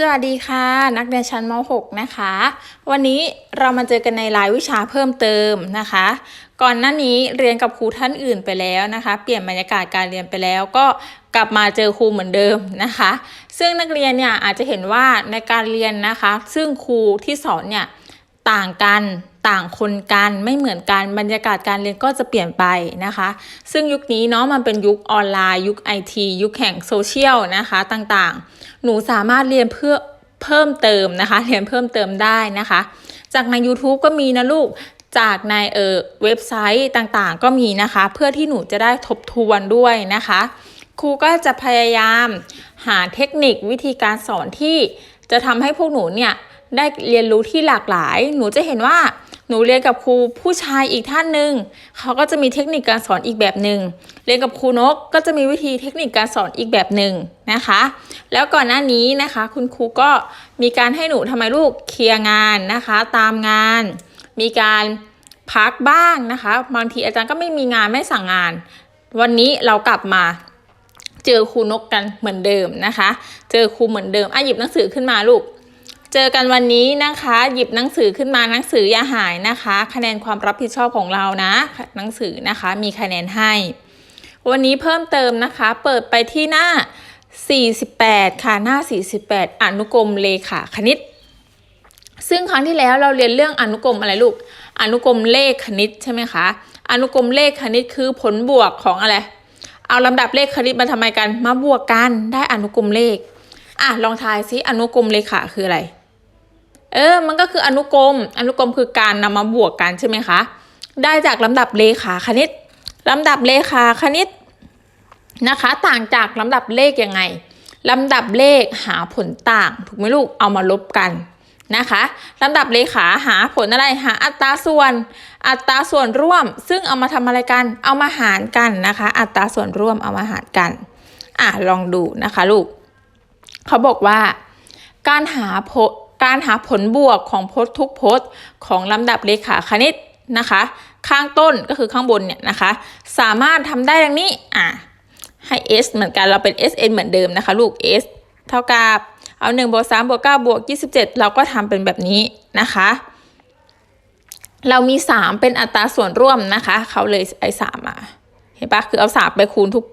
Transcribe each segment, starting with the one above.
สวัสดีค่ะ นักเรียนชั้นม .6 นะคะ วันนี้เรามาเจอกันในรายวิชาเพิ่มเติมนะคะ ก่อนหน้านี้เรียนกับครูท่านอื่นไปแล้วนะคะ เปลี่ยนบรรยากาศการเรียนไปแล้วก็กลับมาเจอครูเหมือนเดิมนะคะ ซึ่งนักเรียนเนี่ยอาจจะเห็นว่าในการเรียนนะคะ ซึ่งครูที่สอนเนี่ย ต่างกันต่างคนกันไม่เหมือนกันบรรยากาศการเรียนก็จะเปลี่ยนไปนะคะ ซึ่งยุคนี้เนาะมันเป็นยุคออนไลน์ ยุคไอทียุคแห่งโซเชียลนะคะต่างๆ หนูสามารถเรียนเพื่อเพิ่มเติมนะคะ เรียนเพิ่มเติมได้นะคะ จากใน YouTube ก็มีนะลูกจากในเออเว็บไซต์ต่างๆ ก็มีนะคะ เพื่อที่หนูจะได้ทบทวนด้วยนะคะ ครูก็จะพยายามหาเทคนิควิธีการสอนที่จะทำให้พวกหนูเนี่ย ได้เรียนรู้ที่หลากหลาย หนูจะเห็นว่าหนูเรียนกับครูผู้ชายอีกท่านหนึ่งเขาก็จะมีเทคนิคการสอนอีกแบบหนึ่งเรียนกับครูนกก็จะมีวิธีเทคนิคการสอนอีกแบบหนึ่งนะคะ แล้วก่อนหน้านี้นะคะ คุณครูก็มีการให้หนูทำไมลูกเคลียร์งานนะคะ ตามงาน มีการพักบ้างนะคะ บางทีอาจารย์ก็ไม่มีงานไม่สั่งงาน วันนี้เรากลับมาเจอครูนกกันเหมือนเดิมนะคะ เจอครูเหมือนเดิมอะหยิบหนังสือขึ้นมาลูก เจอกันวันนี้นะคะ หยิบหนังสือขึ้นมาหนังสืออย่าหายนะคะ คะแนนความรับผิดชอบของเรานะหนังสือนะคะมีคะแนนให้ วันนี้เพิ่มเติมนะคะ เปิดไปที่หน้า 48 ค่ะหน้า 48 อนุกรมเลขาคณิต ซึ่งครั้งที่แล้วเราเรียนเรื่องอนุกรมอะไรลูก อนุกรมเลขคณิตใช่ไหมคะอนุกรมเลขคณิตคือผลบวกของอะไร เอาลำดับเลขคณิตมาทำไมกัน มาบวกกันได้อนุกรมเลข อะลองทายซิอนุกรมเลขาคืออะไร เออ มันก็คืออนุกรม อนุกรมคือการนำมาบวกกันใช่ไหมคะ ได้จากลำดับเลขาคณิตลำดับเลขาคณิตนะคะ ต่างจากลำดับเลขยังไงลำดับเลขหาผลต่าง ถูกไหมลูกเอามาลบกันนะคะลำดับเลขาหาผลอะไรหาอัตราส่วน อัตราส่วนร่วม ซึ่งเอามาทำอะไรกัน เอามาหารกันนะคะ อัตราส่วนร่วมเอามาหารกันอะลองดูนะคะลูกเขาบอกว่า การหาผล การหาผลบวกของพจน์ทุกพจน์ของลำดับเลขาคณิตนะคะ ข้างต้นก็คือข้างบนเนี่ยนะคะ สามารถทำได้ดังนี้อะให้ s เหมือนกันเราเป็น sn เหมือนเดิมนะคะ ลูก s เท่ากับเอา1บวก3บวก9บวก27 เราก็ทำเป็นแบบนี้นะคะ เรามี 3 เป็นอัตราส่วนร่วมนะคะ เขาเลยไอ้สามมาเห็นปะคือเอา 3 ไปคูณทุก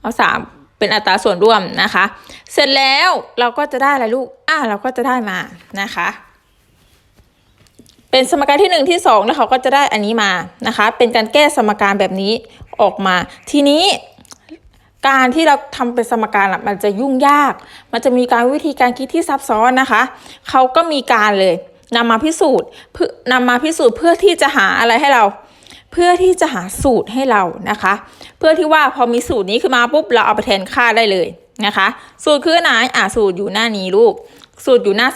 เอา 3 เป็นอัตราส่วนร่วมนะคะ เสร็จแล้วเราก็จะได้อะไรลูก อ่าเราก็จะได้มานะคะ เป็นสมการที่ 1 ที่ 2 แล้วเขาก็จะได้อันนี้มานะคะ เป็นการแก้สมการแบบนี้ออกมา ทีนี้การที่เราทำเป็นสมการมันจะยุ่งยาก มันจะมีการวิธีการคิดที่ซับซ้อนนะคะ เขาก็มีการเลยนำมาพิสูจน์เพื่อนำมาพิสูจน์เพื่อที่จะหาอะไรให้เรา เพื่อที่จะหาสูตรให้เรานะคะ เพื่อที่ว่าพอมีสูตรนี้ขึ้นมาปุ๊บเราเอาไปแทนค่าได้เลยนะคะ สูตรคือไหนอะสูตรอยู่หน้านี้ลูก สูตรอยู่หน้า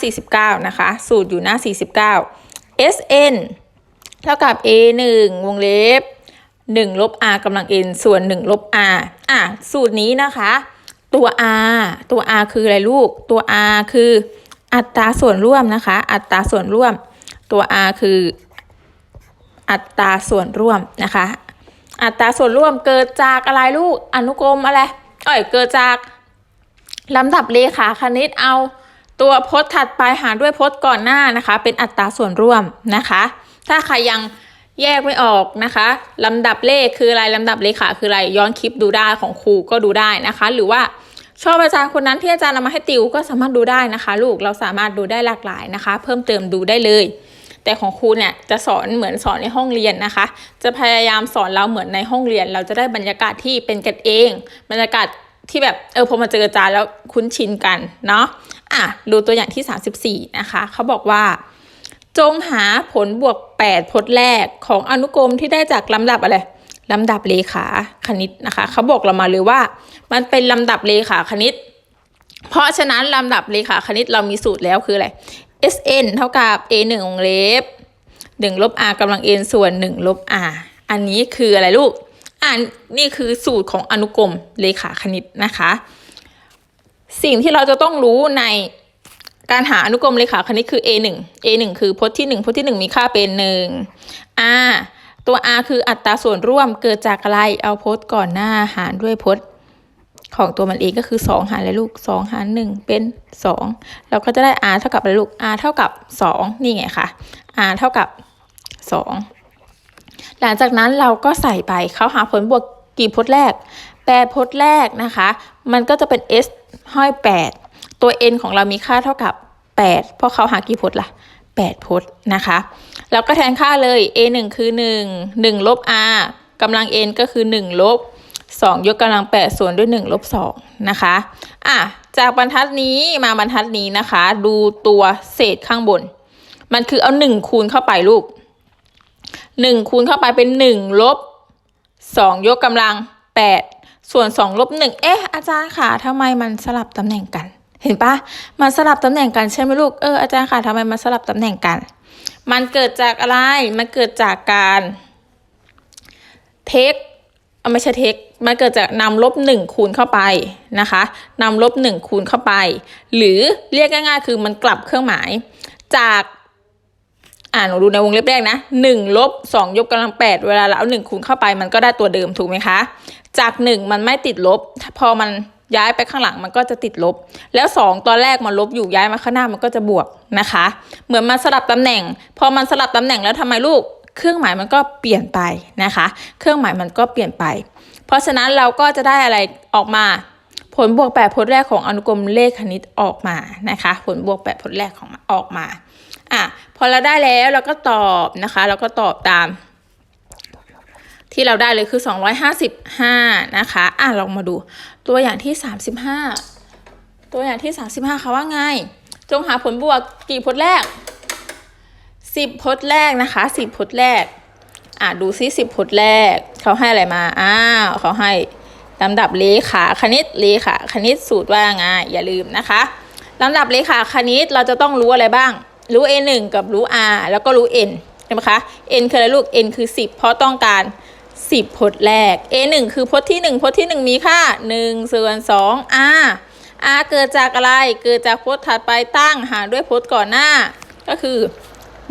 49 นะคะ สูตรอยู่หน้า 49 SN เท่ากับ A 1วงเล็บ1ลบ r กำลัง n ส่วน1ลบ r อะสูตรนี้นะคะ ตัว r ตัว r คืออะไรลูก ตัว r คืออัตราส่วนร่วมนะคะ อัตราส่วนร่วม ตัว r คืออัตราส่วนร่วมนะคะ อัตราส่วนร่วมเกิดจากอะไรลูกอนุกรมอะไรเอ้ยเกิดจากลำดับเลขาคณิตเอาตัวพจน์ถัดไปหารด้วยพจน์ก่อนหน้านะคะ เป็นอัตราส่วนร่วมนะคะ ถ้าใครยังแยกไม่ออกนะคะลำดับเลขคืออะไรลำดับเลขาคืออะไรย้อนคลิปดูได้ของครูก็ดูได้นะคะ หรือว่าชอบอาจารย์คนนั้นที่อาจารย์นำมาให้ติวก็สามารถดูได้นะคะ ลูกเราสามารถดูได้หลากหลายนะคะ เพิ่มเติมดูได้เลย แต่ของครูเนี่ยจะสอนเหมือนสอนในห้องเรียนนะคะ จะพยายามสอนเราเหมือนในห้องเรียน เราจะได้บรรยากาศที่เป็นกันเอง บรรยากาศที่แบบเออพอมาเจออาจารย์แล้วคุ้นชินกันเนาะอะดูตัวอย่างที่ 34 นะคะเขาบอกว่า จงหาผลบวก 8 พจน์แรกของอนุกรมที่ได้จากลำดับอะไรลำดับเลขาคณิตนะคะเขาบอกเรามาเลยว่า มันเป็นลำดับเลขาคณิต เพราะฉะนั้นลำดับเลขาคณิตเรามีสูตรแล้วคืออะไร SN เท่ากับ A 1วงเล็บ1ลบ r กำลัง n ส่วน1ลบ r อันนี้คืออะไรลูก อ่านนี่คือสูตรของอนุกรมเลขาคณิตนะคะ สิ่งที่เราจะต้องรู้ในการหาอนุกรมเลขาคณิตคือ a 1 a 1คือพจน์ที่ 1พจน์ที่ 1 มีค่าเป็น 1 r ตัว r คืออัตราส่วนร่วมเกิดจากอะไร เอาพจน์ก่อนหน้าหารด้วยพจน์ ของตัวมันเองก็คือ 2 หารเลยลูก 2 หาร 1 เป็น 2 เราก็จะได้ r เท่ากับอะไรลูก r เท่ากับ 2 นี่ไงคะ r เท่ากับ 2 หลังจากนั้นเราก็ใส่ไปเขาหาผลบวกกี่พจน์แรกแปดพจน์แรกนะคะ มันก็จะเป็น s ห้อย 8 ตัว n ของเรามีค่าเท่ากับ 8 เพราะเขาหากี่พจน์ล่ะ8พจน์นะคะแล้วก็แทนค่าเลย a 1คือ 1 1 ลบ r กำลัง n ก็คือ 1 ลบ 2 ยกกำลัง 8 ส่วนด้วย 1 ลบ 2 นะคะอะจากบรรทัดนี้มาบรรทัดนี้นะคะ ดูตัวเศษข้างบน มันคือเอา 1 คูณเข้าไปลูก 1 คูณเข้าไปเป็น 1 ลบ 2 ยกกำลัง 8 ส่วน 2 ลบ 1 เอ๊ะ อาจารย์ค่ะทำไมมันสลับตำแหน่งกัน เห็นปะมันสลับตำแหน่งกันใช่ไหมลูก เอออาจารย์ค่ะทำไมมันสลับตำแหน่งกัน มันเกิดจากอะไร มันเกิดจากการเทค ไม่ใช่เทค มันเกิดจากนำลบหนึ่งคูณเข้าไปนะคะนำลบหนึ่งคูณเข้าไป หรือเรียกง่ายๆ คือมันกลับเครื่องหมาย จากอ่านดูในวงเล็บแรกนะหนึ่งลบสองยกกำลังแปดเวลาเราเอาหนึ่งคูณเข้าไป มันก็ได้ตัวเดิมถูกไหมคะ จากหนึ่งมันไม่ติดลบ พอมันย้ายไปข้างหลังมันก็จะติดลบ แล้วสองตอนแรกมันลบอยู่ย้ายมาข้างหน้ามันก็จะบวกนะคะ เหมือนมันสลับตำแหน่ง พอมันสลับตำแหน่งแล้วทำไมลูก เครื่องหมายมันก็เปลี่ยนไปนะคะ เครื่องหมายมันก็เปลี่ยนไป เพราะฉะนั้นเราก็จะได้อะไรออกมา ผลบวกแปดพจน์แรกของอนุกรมเลขคณิตออกมานะคะ ผลบวกแปดพจน์แรกของออกมาอะพอเราได้แล้วเราก็ตอบนะคะ เราก็ตอบตาม ที่เราได้เลยคือ 255 นะคะอะลองมาดูตัวอย่างที่ 35 ตัวอย่างที่ 35เขาว่าไง จงหาผลบวกกี่พจน์แรก 10พจน์แรกนะคะ10พจน์แรก อะดูซิ10พจน์แรก เขาให้อะไรมาอ้าวเขาให้ลำดับเลขาคณิตเลขาคณิตสูตรว่าไงอย่าลืมนะคะลำดับเลขาคณิตเราจะต้องรู้อะไรบ้าง รู้ a 1กับรู้ r แล้วก็รู้ n ใช่ไหมคะ n คืออะไรลูก n คือ 10 เพราะต้องการ 10พจน์แรก a 1คือพจน์ที่ 1พจน์ที่ 1 มีค่า1ส่วน2 r r เกิดจากอะไร เกิดจากพจน์ถัดไปตั้งหารด้วยพจน์ก่อนหน้า ก็คือ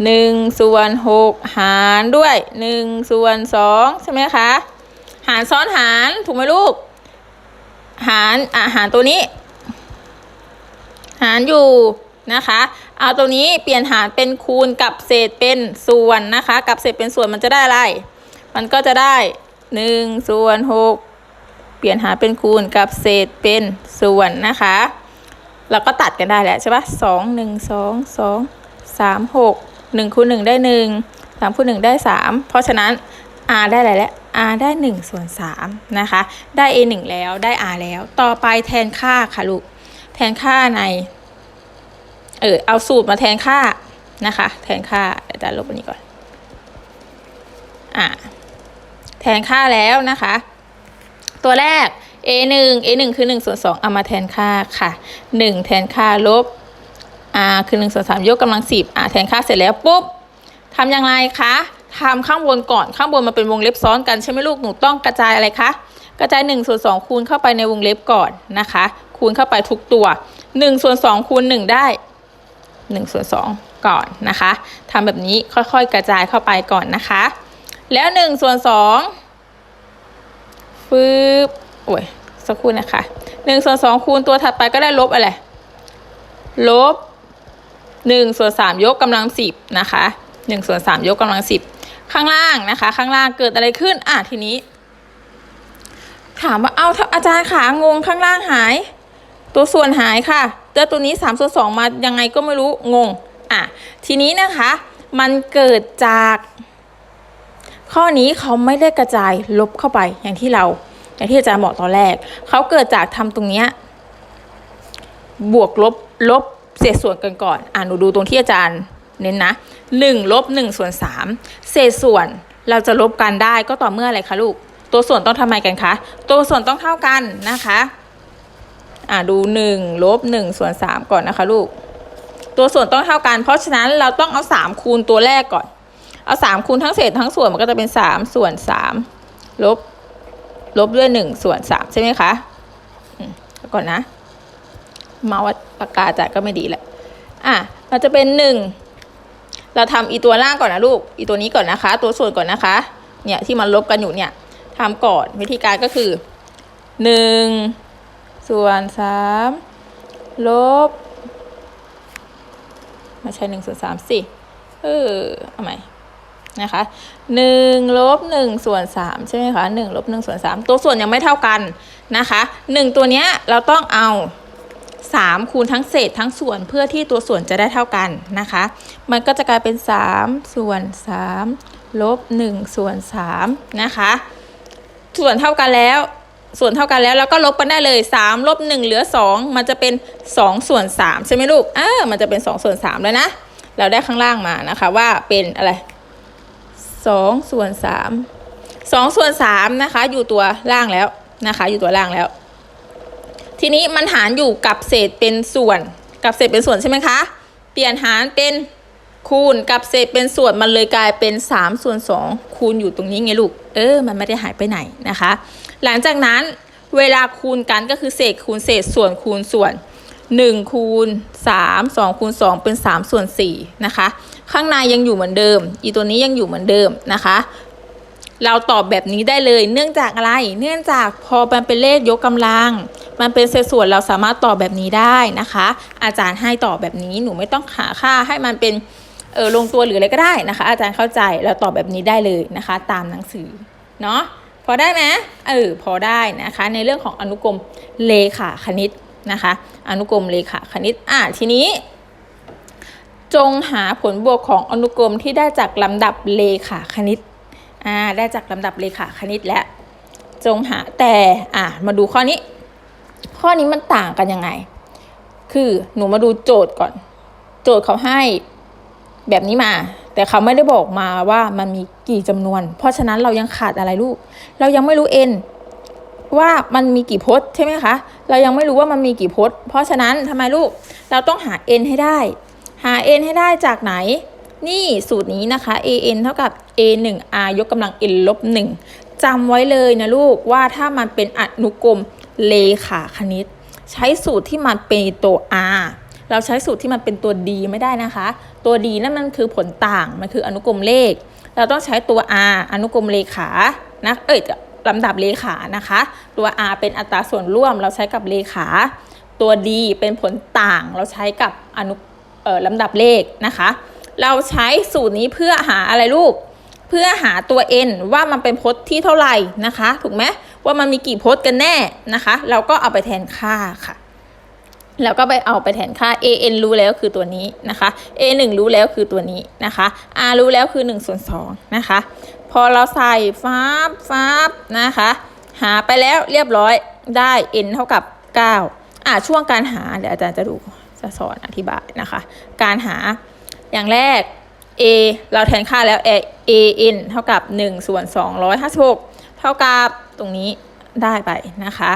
1 ส่วน 6 หารด้วย 1 ส่วน 2 ใช่ไหมคะ หารซ้อนหารถูกไหมลูก หารอาหารตัวนี้ หารอยู่นะคะ เอาตัวนี้เปลี่ยนหารเป็นคูณกับเศษเป็นส่วนนะคะ กับเศษเป็นส่วนมันจะได้อะไร มันก็จะได้หนึ่งส่วนหกเปลี่ยนหารเป็นคูณกับเศษเป็นส่วนนะคะแล้วก็ตัดกันได้แหละใช่ปะสองหนึ่งสองสองสามหก หนึ่งคูณหนึ่งได้หนึ่งสามคูณหนึ่งได้สามเพราะฉะนั้น r ได้อะไรแล้ว r ได้หนึ่งส่วนสามนะคะ ได้ a หนึ่งแล้ว ได้ r แล้ว ต่อไปแทนค่าค่ะลูก แทนค่าใน เออ เอาสูตรมาแทนค่านะคะ แทนค่าเดี๋ยวจะลบอันนี้ก่อน อ่า แทนค่าแล้วนะคะ ตัวแรก a 1 a 1คือ1ส่วน2เอามาแทนค่าค่ะ 1 แทนค่าลบ r คือ1ส่วน3ยกกำลัง10 r แทนค่าเสร็จแล้วปุ๊บทำอยังไงคะทำข้างบนก่อนข้างบนมันเป็นวงเล็บซ้อนกันใช่ไหมลูกหนูต้องกระจายอะไรคะกระจาย1ส่วน2คูณเข้าไปในวงเล็บก่อนนะคะ คูณเข้าไปทุกตัว1ส่วน2คูณ1 ได้1ส่วน2ก่อนนะคะทำแบบนี้ค่อยๆกระจายเข้าไปก่อนนะคะ แล้ว1ส่วน2ฟืบโอ้ยสักครู่นะคะ1ส่วน2คูณตัวถัดไปก็ได้ลบอะไรลบ 1ส่วน3ยกกำลัง10นะคะ1ส่วน3ยกกำลัง10 ข้างล่างนะคะ ข้างล่างเกิดอะไรขึ้นอะทีนี้ ถามว่าเอา้าอาจารย์ขางงข้างล่างหาย ตัวส่วนหายค่ะเจอตัวนี้3ส่วน2มายังไงก็ไม่รู้งงอะทีนี้นะคะมันเกิดจาก ข้อนี้เขาไม่ได้กระจายลบเข้าไปอย่างที่เรา อย่างที่อาจารย์บอกตอนแรก เขาเกิดจากทำตรงเนี้ยบวกลบลบ เศษส่วนกันก่อนอ่าหนูดูตรงที่อาจารย์เน้นนะหนึ่งลบหนึ่งส่วนสามเศษส่วนเราจะลบกันได้ก็ต่อเมื่ออะไรคะลูก ตัวส่วนต้องทำไมกันคะ ตัวส่วนต้องเท่ากันนะคะอ่าดูหนึ่งลบหนึ่งส่วนสามก่อนนะคะลูก ตัวส่วนต้องเท่ากัน เพราะฉะนั้นเราต้องเอาสามคูณตัวแรกก่อน เอาสามคูณทั้งเศษทั้งส่วนมันก็จะเป็นสามส่วนสามลบลบด้วยหนึ่งส่วนสามใช่ไหมคะก่อนนะ มาวัดปากกาจ่าก็ไม่ดีแหละอะมันจะเป็นหนึ่งเราทำอีตัวล่างก่อนนะลูกอีตัวนี้ก่อนนะคะ ตัวส่วนก่อนนะคะ เนี่ยที่มันลบกันอยู่เนี่ยทำก่อนวิธีการก็คือหนึ่งส่วนสามลบม่ใช่หนึ่งส่วนสามสิเออเอาใหม่นะคะหนึ่งลบหนึ่งส่วนสามใช่ไหมคะหนึ่งลบหนึ่งส่วนสามตัวส่วนยังไม่เท่ากันนะคะหนึ่งตัวเนี้ยเราต้องเอา สามคูณทั้งเศษทั้งส่วนเพื่อที่ตัวส่วนจะได้เท่ากันนะคะ มันก็จะกลายเป็นสามส่วนสามลบหนึ่งส่วนสามนะคะ ส่วนเท่ากันแล้ว ส่วนเท่ากันแล้วแล้วก็ลบกันได้เลย 3 ลบ 1 เหลือ 2 มันจะเป็น 2 ส่วน 3 ใช่ไหมลูกเออมันจะเป็น 2 ส่วน 3 แล้วนะ เราได้ข้างล่างมานะคะว่าเป็นอะไร2ส่วน3 2ส่วน3นะคะ อยู่ตัวล่างแล้วนะคะ อยู่ตัวล่างแล้ว ทีนี้มันหารอยู่กับเศษเป็นส่วน กับเศษเป็นส่วนใช่ไหมคะ เปลี่ยนหารเป็นคูณกับเศษเป็นส่วนมันเลยกลายเป็น3ส่วน2คูณอยู่ตรงนี้ไงลูก เออ มันไม่ได้หายไปไหนนะคะ หลังจากนั้นเวลาคูณกันก็คือเศษคูณเศษส่วนคูณส่วน 1 คูณ 3 2 คูณ 2 เป็น 3 ส่วน4นะคะ ข้างในยังอยู่เหมือนเดิม อีตัวนี้ยังอยู่เหมือนเดิมนะคะ เราตอบแบบนี้ได้เลย เนื่องจากอะไร เนื่องจากพอมันเป็นเลขยกกำลัง มันเป็นเศษส่วนเราสามารถตอบแบบนี้ได้นะคะ อาจารย์ให้ตอบแบบนี้หนูไม่ต้องหาค่าให้มันเป็นเออลงตัวหรืออะไรก็ได้นะคะ อาจารย์เข้าใจเราตอบแบบนี้ได้เลยนะคะ ตามหนังสือเนาะพอได้ไหมเออพอได้นะคะ ในเรื่องของอนุกรมเลขาคณิตนะคะ อนุกรมเลขาคณิตอ่าทีนี้ จงหาผลบวกของอนุกรมที่ได้จากลำดับเลขาคณิต อ่าได้จากลำดับเลขาคณิตแล้วจงหาแต่อ่ามาดูข้อนี้ ข้อนี้มันต่างกันยังไง คือหนูมาดูโจทย์ก่อน โจทย์เขาให้แบบนี้มา แต่เขาไม่ได้บอกมาว่ามันมีกี่จำนวน เพราะฉะนั้นเรายังขาดอะไรลูก เรายังไม่รู้ n ว่ามันมีกี่พจน์ใช่ไหมคะ เรายังไม่รู้ว่ามันมีกี่พจน์ เพราะฉะนั้นทำไมลูก เราต้องหา n ให้ได้ หา n ให้ได้จากไหน นี่สูตรนี้นะคะ an เท่ากับ a 1 r ยกกำลัง n ลบ1จำไว้เลยนะลูกว่าถ้ามันเป็นอนุกรมเลขาคณิต ใช้สูตรที่มันเป็นตัว r เราใช้สูตรที่มันเป็นตัว d ไม่ได้นะคะ ตัว d นั่นมันคือผลต่าง มันคืออนุกรมเลข เราต้องใช้ตัว r อนุกรมเลขานะเอ้ยลำดับเลขานะคะ ตัว r เป็นอัตราส่วนร่วม เราใช้กับเลขา ตัว d เป็นผลต่าง เราใช้กับอนุเอ่อลำดับเลขนะคะ เราใช้สูตรนี้เพื่อหาอะไรลูก เพื่อหาตัว n ว่ามันเป็นพจน์ที่เท่าไหร่นะคะ ถูกไหมว่ามันมีกี่พจน์กันแน่นะคะ เราก็เอาไปแทนค่าค่ะแล้วก็ไปเอาไปแทนค่า an รู้แล้วคือตัวนี้นะคะ a 1รู้แล้วคือตัวนี้นะคะ r รู้แล้วคือ1ส่วน2นะคะ พอเราใส่ฟ้าบฟ้าบนะคะ หาไปแล้วเรียบร้อยได้ n เท่ากับ 9 อ่าช่วงการหาเดี๋ยวอาจารย์จะดูจะสอนอธิบายนะคะ การหา อย่างแรก a เราแทนค่าแล้ว a a n เท่ากับ 1 ส่วน 256 เท่ากับตรงนี้ได้ไปนะคะ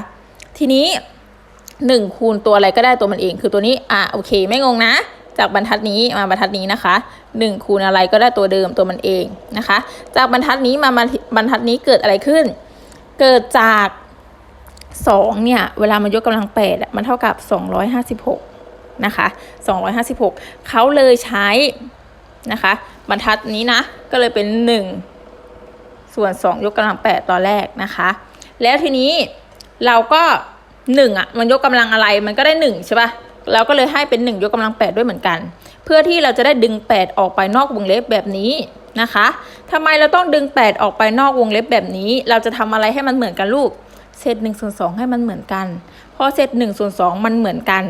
ทีนี้ 1 คูณตัวอะไรก็ได้ตัวมันเอง คือตัวนี้ อะโอเค ไม่งงนะ จากบรรทัดนี้มาบรรทัดนี้นะคะ 1 คูณอะไรก็ได้ตัวเดิมตัวมันเองนะคะ จากบรรทัดนี้มาบรรทัดนี้เกิดอะไรขึ้น เกิดจาก2เนี่ย เวลามันยกกำลัง8มันเท่ากับ 256 นะคะ256 เขาเลยใช้นะคะ บรรทัดนี้นะ ก็เลยเป็น 1 ส่วน 2 ยกกำลัง 8 ตอนแรกนะคะ แล้วทีนี้เราก็ 1 อะ มันยกกำลังอะไรมันก็ได้ 1 ใช่ปะ่ะเราก็เลยให้เป็น 1 ยกกำลัง 8 ด้วยเหมือนกัน เพื่อที่เราจะได้ดึง 8 ออกไปนอกวงเล็บแบบนี้นะคะทำไมเราต้องดึง 8 ออกไปนอกวงเล็บแบบนี้ เราจะทำอะไรให้มันเหมือนกันลูกเศษ1ส่วน2ให้มันเหมือนกัน พอเศษ1ส่วน2มันเหมือนกัน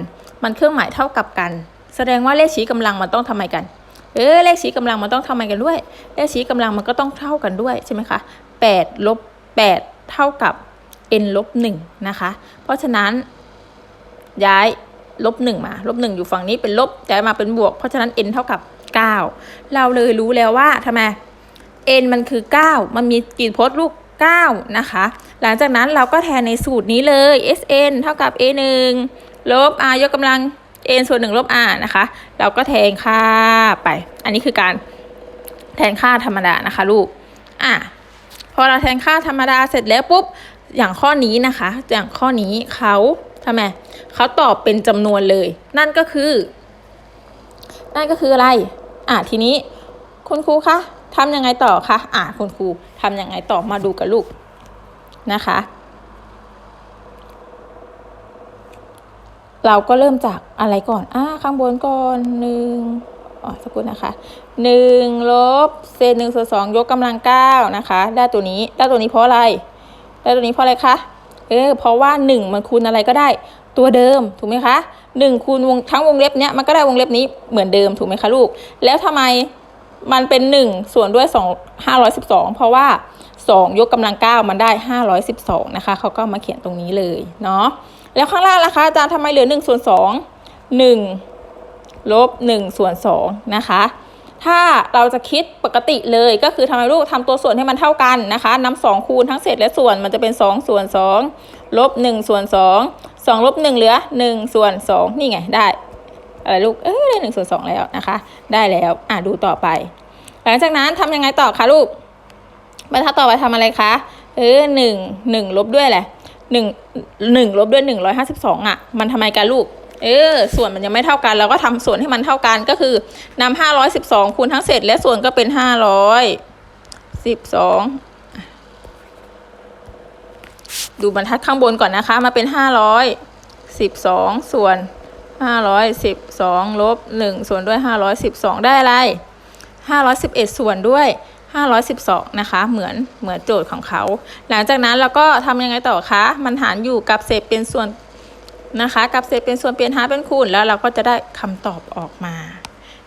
มันเครื่องหมายเท่ากับกัน แสดงว่าเลขชี้กำลังมันต้องทำไมกัน เออเลขชี้กำลังมันต้องทำไมกันด้วย เลขชี้กำลังมันก็ต้องเท่ากันด้วยใช่ไหมคะ8ลบ8เท่ากับ n ลบ1นะคะ เพราะฉะนั้นย้ายลบ1มา ลบ1อยู่ฝั่งนี้เป็นลบย้ายมาเป็นบวก เพราะฉะนั้น n เท่ากับ 9 เราเลยรู้แล้วว่าทำไม n มันคือ 9 มันมีกี่พจน์ลูก 9 นะคะ หลังจากนั้นเราก็แทนในสูตรนี้เลย sn เท่ากับ a 1 ลบ r ยกกำลัง n ส่วน1ลบ r นะคะ เราก็แทนค่าไป อันนี้คือการแทนค่าธรรมดานะคะลูก อะ พอเราแทนค่าธรรมดาเสร็จแล้วปุ๊บ อย่างข้อนี้นะคะ อย่างข้อนี้เขาทำไมเขาตอบเป็นจำนวนเลย นั่นก็คือ นั่นก็คืออะไร อะ ทีนี้คุณครูคะทำยังไงต่อคะ อะ คุณครูทำยังไงต่อมาดูกับลูกนะคะ เราก็เริ่มจากอะไรก่อน อ่า ข้างบนก่อนหนึ่งอ๋อสักครู่นะคะหนึ่งลบเศษหนึ่งส่วนสองยกกำลังเก้านะคะ ได้ตัวนี้ ได้ตัวนี้เพราะอะไร ได้ตัวนี้เพราะอะไรคะ เออ เพราะว่าหนึ่งมันคูณอะไรก็ได้ ตัวเดิม ถูกไหมคะหนึ่งคูณวงทั้งวงเล็บเนี้ย มันก็ได้วงเล็บนี้เหมือนเดิม ถูกไหมคะลูก แล้วทำไมมันเป็นหนึ่งส่วนด้วยสองห้าร้อยสิบสองเพราะว่าสองยกกำลังเก้ามันได้ห้าร้อยสิบสองนะคะ เขาก็มาเขียนตรงนี้เลย เนาะ แล้วข้างล่างล่ะคะอาจารย์ทำไมเหลือหนึ่งส่วนสองหนึ่งลบหนึ่งส่วนสองนะคะ ถ้าเราจะคิดปกติเลยก็คือทำไมลูกทำตัวส่วนให้มันเท่ากันนะคะนำสองคูณทั้งเศษและส่วนมันจะเป็นสองส่วนสองลบหนึ่งส่วนสองสองลบหนึ่งเหลือหนึ่งส่วนสองนี่ไงได้อะไรลูก เออได้หนึ่งส่วนสองแล้วนะคะ ได้แล้ว อะดูต่อไป หลังจากนั้นทำยังไงต่อคะลูกบรรทัดต่อไปทำอะไรคะ เออหนึ่งหนึ่งลบด้วยแหละ หนึ่งหนึ่งลบด้วยหนึ่งร้อยห้าสิบสองอะ มันทำไมกันลูก เออ ส่วนมันยังไม่เท่ากัน เราก็ทำส่วนให้มันเท่ากันก็คือนำห้าร้อยสิบสองคูณทั้งเศษและส่วนก็เป็นห้าร้อยสิบสองดูบรรทัดข้างบนก่อนนะคะ มาเป็นห้าร้อยสิบสองส่วนห้าร้อยสิบสองลบหนึ่งส่วนด้วยห้าร้อยสิบสองได้อะไรห้าร้อยสิบเอ็ดส่วนด้วย 512 นะคะ เหมือนเหมือนโจทย์ของเขา หลังจากนั้นเราก็ทำยังไงต่อคะ มันหารอยู่กับเศษเป็นส่วนนะคะ กับเศษเป็นส่วนเปลี่ยนหารเป็นคูณ แล้วเราก็จะได้คำตอบออกมา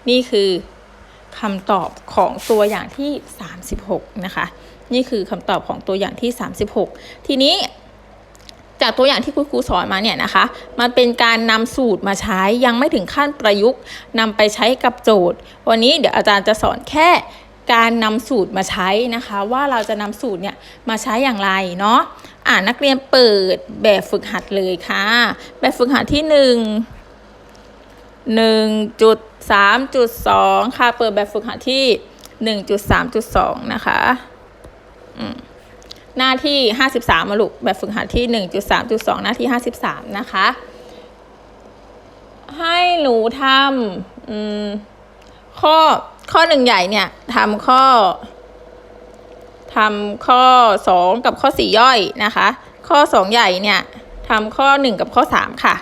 นี่คือคำตอบของตัวอย่างที่ 36 นะคะ นี่คือคำตอบของตัวอย่างที่ 36 ทีนี้จากตัวอย่างที่คุณครูสอนมาเนี่ยนะคะ มันเป็นการนำสูตรมาใช้ยังไม่ถึงขั้นประยุกต์นำไปใช้กับโจทย์ วันนี้เดี๋ยวอาจารย์จะสอนแค่ การนำสูตรมาใช้นะคะ ว่าเราจะนำสูตรเนี่ยมาใช้อย่างไรเนาะอ่านักเรียนเปิดแบบฝึกหัดเลยค่ะ แบบฝึกหัดที่หนึ่งหนึ่งจุดสามจุดสองค่ะ เปิดแบบฝึกหัดที่หนึ่งจุดสามจุดสองนะคะหน้าที่ห้าสิบสามมาลูกแบบฝึกหัดที่หนึ่งจุดสามจุดสองหน้าที่ห้าสิบสามนะคะ ให้หนูทำข้อ ข้อหนึ่งใหญ่เนี่ยทำข้อทำข้อสองกับข้อสี่ย่อยนะคะ ข้อสองใหญ่เนี่ยทำข้อหนึ่งกับข้อสามค่ะ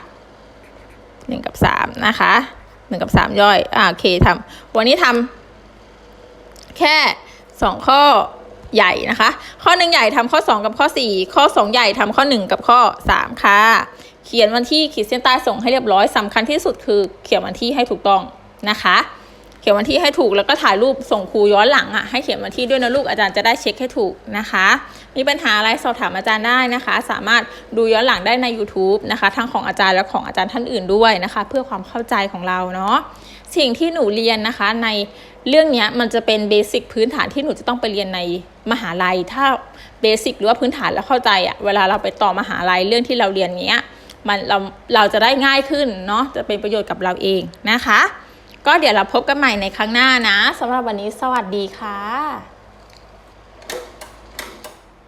หนึ่งกับสามนะคะหนึ่งกับสามย่อยอ่าโอเคทำวันนี้ทำแค่สองข้อใหญ่นะคะ ข้อหนึ่งใหญ่ทำข้อสองกับข้อสี่ข้อสองใหญ่ทำข้อหนึ่งกับข้อสามค่ะ เขียนวันที่ขีดเส้นใต้ส่งให้เรียบร้อยสำคัญที่สุดคือเขียนวันที่ให้ถูกต้องนะคะ ขียนวันที่ให้ถูกแล้วก็ถ่ายรูปส่งครูย้อนหลังอะให้เขียนวันที่ด้วยนะลูกอาจารย์จะได้เช็คให้ถูกนะคะ มีปัญหาอะไรสอบถามอาจารย์ได้นะคะ สามารถดูย้อนหลังได้ใน YouTube นะคะทั้งของอาจารย์และของอาจารย์ท่านอื่นด้วยนะคะ เพื่อความเข้าใจของเราเนาะสิ่งที่หนูเรียนนะคะในเรื่องนี้มันจะเป็นเบสิกพื้นฐานที่หนูจะต้องไปเรียนในมหาลัย ถ้าเบสิกหรือว่าพื้นฐานแล้วเข้าใจอะเวลาเราไปต่อมหาลัยเรื่องที่เราเรียนเนี้ยมันเราเราจะได้ง่ายขึ้นเนาะจะเป็นประโยชน์กับเราเองนะคะ ก็เดี๋ยวเราพบกันใหม่ในครั้งหน้านะสำหรับวันนี้สวัสดีค่ะ